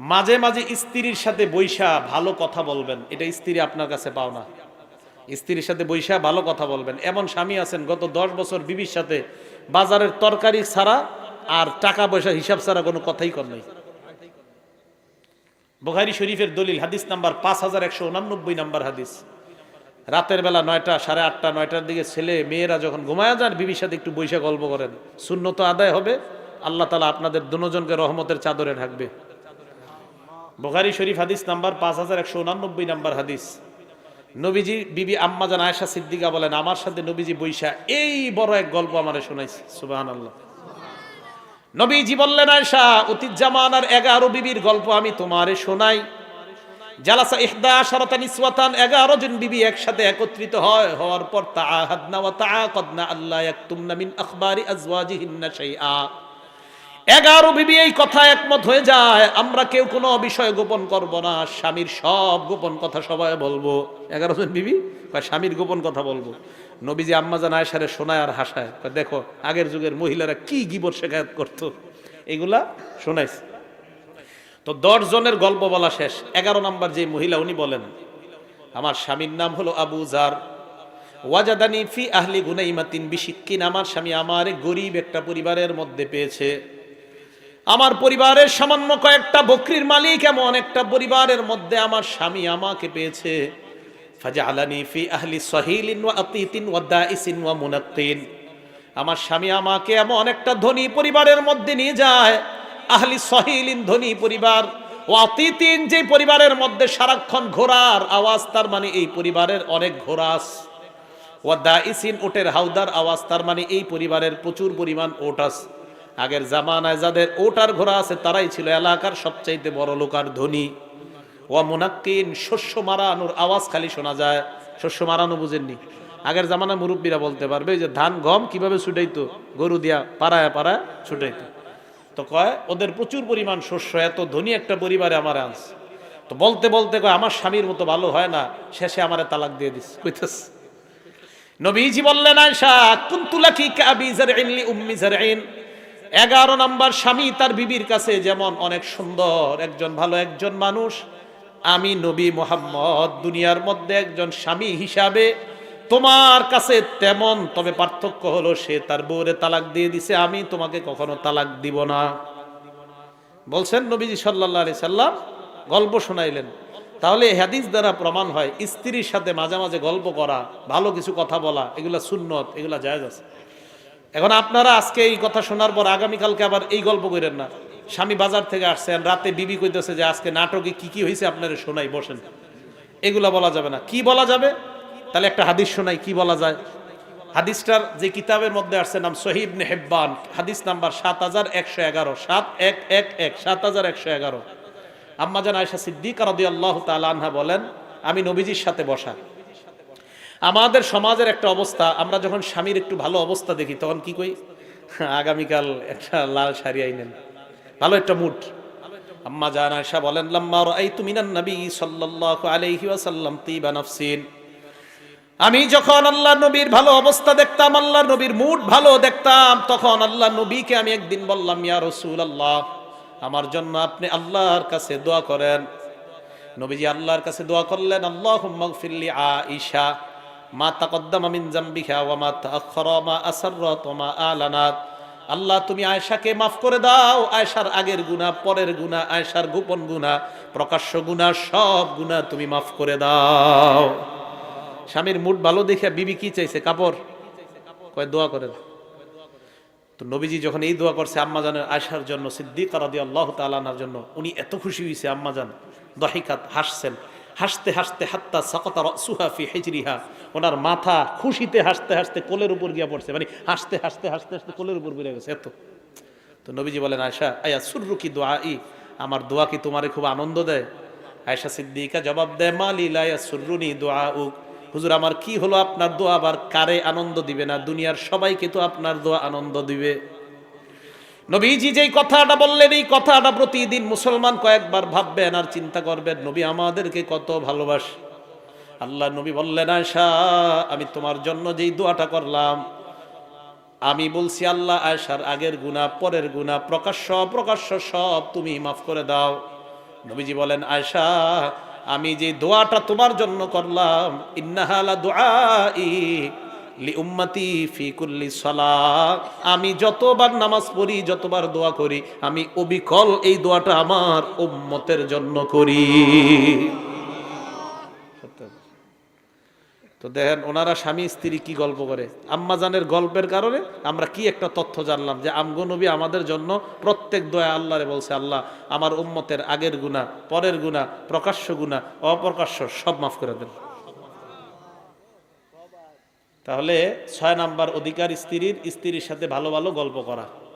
মাঝে মাঝে স্ত্রীর সাথে বৈশা ভালো কথা বলবেন। এটা স্ত্রী আপনার কাছে পাও না স্ত্রীর সাথে বৈশা ভালো কথা বলবেন। এমন স্বামী আছেন, গত দশ বছর বিবির সাথে বাজারের তরকারি ছাড়া আর টাকা পয়সা হিসাব ছাড়া কোনো কথাই কর নাই। বুখারি শরীফের দলিল, হাদিস নাম্বার পাঁচ হাজার একশো উনানব্বই নাম্বার হাদিস। রাতের বেলা নয়টা, সাড়ে আটটা, নয়টার দিকে ছেলে, মেয়েরা যখন ঘুমায়া যান, বিবির সাথে একটু বৈশা গল্প করেন। শূন্য তো আদায় হবে। আল্লাহ তালা আপনাদের দুজনকে রহমতের চাদরে ঢাকবে। বুখারি শরীফ হাদিস নাম্বার পাঁচ হাজার একশো উনানব্বই নাম্বার হাদিস। নবীজি বিবি আম্মা জান আয়েশা সিদ্দিকা বলেন, আমার সাথে নবীজি বৈশা এই বড় এক গল্প আমারে শোনাইছে। সুবাহান আল্লাহ নবীজি বললেন, আয়েশা, অতীত জামানার এগারো বিবির গল্প আমি তোমারে শোনাই। জালাসা ইহদা শরতান ইসওয়াতান, এগারো জন বিবি একসাথে একত্রিত হয়। হওয়ার পর তাআহাদনা ওয়া তাআকাদনা আল্লাহ ইয়াকতুমনা মিন আখবারি আজওয়াজিহিন্না শাইআ। এগারো বিবি এই কথা একমত হয়ে যায়, আমরা কেউ কোনো বিষয় গোপন করব না, স্বামীর সব গোপন কথা সবাই বলব। এগারো জন বিবি? স্বামীর গোপন কথা বলব। নবীজি আম্মা জান আয়সারে শোনায় আর হাসায়। দেখো, আগের যুগের মহিলারা কি গিবর শেখায়ত করতো? এগুলা শোনাইছে। তো দশ জনের গল্প বলা শেষ। এগারো নাম্বার যে মহিলা, উনি বলেন, আমার স্বামীর নাম হলো আবু জার। ওয়াজাদানি ফি আহলি গুনাইমাতিন বিশিক্কিন। আমার স্বামী আমার গরিব একটা পরিবারের মধ্যে পেয়েছে। আমার পরিবারের সামান্য কয়েকটা বকরির মালিক, এমন একটা পরিবারের মধ্যে আমার স্বামী আমাকে পেয়েছে। ওয়া আতিতিন ওয়া আমার স্বামী আমাকে এমন একটা ধনী পরিবারের মধ্যে নিয়ে যায়। আহলি সহিলিন ধনী পরিবার ও অতিতিন যে পরিবারের মধ্যে সারাক্ষণ ঘোড়ার আওয়াজ, তার মানে এই পরিবারের অনেক ঘোরাস ও দাইসিন ওটের হাউদার আওয়াজ, তার মানে এই পরিবারের প্রচুর পরিমাণ ওট আছে। আগের জামানায় যাদের ওটার ঘোড়া আছে, তারাই ছিল এলাকার সবচাইতে বড় লোক আর ধনী। ও মুনাক্কিন, শস্য মারানোর আওয়াজ খালি শোনা যায়। শস্য মারানো বুঝেননি। আগের জামানায় মুরব্বীরা বলতে পারবে যে, ধান, গম কীভাবে ছুটাইতো? গরু দিয়া পাড়ায় পাড়ায় ছুটাইতো। তো কয়, ওদের প্রচুর পরিমাণ শস্য, এত ধনী একটা পরিবারে আমার আনস তো বলতে বলতে কয়, আমার স্বামীর মতো ভালো হয় না, শেষে আমারে তালাক দিয়ে দিস কইতেস নবীজি বললেন আয়সা কুন্তুলাকি কাবি জারইন লি উম্মি জারইন এগারো নাম্বার স্বামী তার বিবির কাছে যেমন অনেক সুন্দর, একজন ভালো একজন মানুষ। আমি নবী মোহাম্মদ, দুনিয়ার মধ্যে একজন স্বামী হিসাবে তোমার কাছে তেমন, তবে পার্থক্য হলো সে তার বউরে তালাক দিয়ে দিছে, আমি তোমাকে কখনো তালাক দিব না। বলছেন নবীজি সাল্লাহ আলি সাল্লাম, গল্প শোনাইলেন। তাহলে হাদিস দ্বারা প্রমাণ হয়, স্ত্রীর সাথে মাঝে মাঝে গল্প করা, ভালো কিছু কথা বলা, এগুলা সুন্নত, এগুলা জায়েজ আছে। এখন আপনারা আজকে এই কথা শোনার পর আগামীকালকে আবার এই গল্প করেন না। স্বামী বাজার থেকে আসছেন, রাতে বিবি কইতেছে যে আজকে নাটকে কি কি হয়েছে আপনারা শোনাই, বসেন। এগুলা বলা যাবে না। কি বলা যাবে? তাহলে একটা হাদিস শোনাই, কি বলা যায়? হাদিসটার যে কিতাবের মধ্যে আসছে নাম সহিব হেব্বান। হাদিস নাম্বার সাত হাজার একশো এগারো। সাত এক এক এক, সাত হাজার একশো এগারো। আম্মাজান আয়সা সিদ্দিক রদি আল্লাহ তালানহা বলেন, আমি নবীজির সাথে বসা। আমাদের সমাজের একটা অবস্থা, আমরা যখন স্বামীর একটু ভালো অবস্থা দেখি, তখন কি কই আগামীকাল একটা লাল শাড়ি আইনেন। ভালো একটা মুড। আম্মা জান আয়সা বলেন, লাম্মা রাআইতু মিনান নবী সাল্লাল্লাহু আলাইহি ওয়াসাল্লাম তিবা নাফসিন। আমি যখন আল্লাহ নবীর ভালো অবস্থা দেখতাম আল্লাহ নবীর মুড ভালো দেখতাম, তখন আল্লাহ নবীকে আমি একদিন বললাম, ইয়া রাসূলুল্লাহ, আমার জন্য আপনি আল্লাহর কাছে দোয়া করেন। নবীজি আল্লাহর কাছে দোয়া করলেন, আল্লাহুম্মা গফিরলি আয়েশা। মা তাকদ্দামা মিন জামবিহা ওয়া মা তাআখারা মা আলানাত আল্লাহ, তুমি আয়েশাকে মাফ করে দাও। আয়েশার আগের গুনাহ, পরের গুনাহ, আয়েশার গোপন গুনাহ, প্রকাশ্য গুনাহ, সব গুনাহ তুমি মাফ করে দাও। স্বামীর মুড ভালো দেখে বিবি কি চাইছে? কাপড়? কয়, দোয়া করেন। তো নবীজি যখন এই দোয়া করছে আম্মাজানের আয়সার জন্য, সিদ্দিক রাদি আল্লাহ তালানার জন্য, উনি এত খুশি হয়েছে আম্মাজান দহিকাত হাসছেন। হাসতে হাসতে হাত্তা সকতা সুহাফি হেজরিহা। ওনার মাথা খুশিতে হাসতে হাসতে কোলের উপর গিয়া পড়ছে। মানে হাসতে হাসতে হাসতে হাসতে কোলের উপর বেড়ে গেছে, এত। তো নবীজি বলেন আয়সা আয়া সুররু কি দোয়া ই আমার দোয়া কি তোমারে খুব আনন্দ দেয়? আয়সা সিদ্দিকা জবাব দেয় মালিলা সুররুনি দোয়া উক হুজুর, আমার কি হলো আপনার দোয়া? আবার কারে আনন্দ দিবে না? দুনিয়ার সবাইকে তো আপনার দোয়া আনন্দ দিবে। নবীজি যেই কথাটা বললেন, এই কথাটা প্রতিদিন মুসলমান কয়েকবার ভাববেন আর চিন্তা করবেন, নবী আমাদেরকে কত ভালোবাস। আল্লাহ নবী বললেন আয়সা আমি তোমার জন্য যেই দোয়াটা করলাম, আমি বলছি, আল্লাহ আয়সার আগের গুণা, পরের গুণা, প্রকাশ্য প্রকাশ্য সব তুমি মাফ করে দাও। নবীজি বলেন আয়সা আমি যে দোয়াটা তোমার জন্য করলাম, ইন্নাহালা দোয়াই লি উম্মতি ফি কুল্লি আমি যতবার নামাজ পড়ি, যতবার দোয়া করি, আমি অবিকল এই দোয়াটা আমার উম্মতের জন্য করি। তো দেখেন, ওনারা স্বামী, স্ত্রী কি গল্প করে? আম্মাজানের গল্পের কারণে আমরা কি একটা তথ্য জানলাম যে আমগো নবী আমাদের জন্য প্রত্যেক দয়া আল্লাহরে বলছে, আল্লাহ, আমার উম্মতের আগের গুণা পরের গুণা প্রকাশ্য গুণা অপ্রকাশ্য সব মাফ করে দেন। তাহলে ছয় নাম্বার অধিকার স্ত্রীর স্ত্রীর সাথে ভালো ভালো গল্প করা।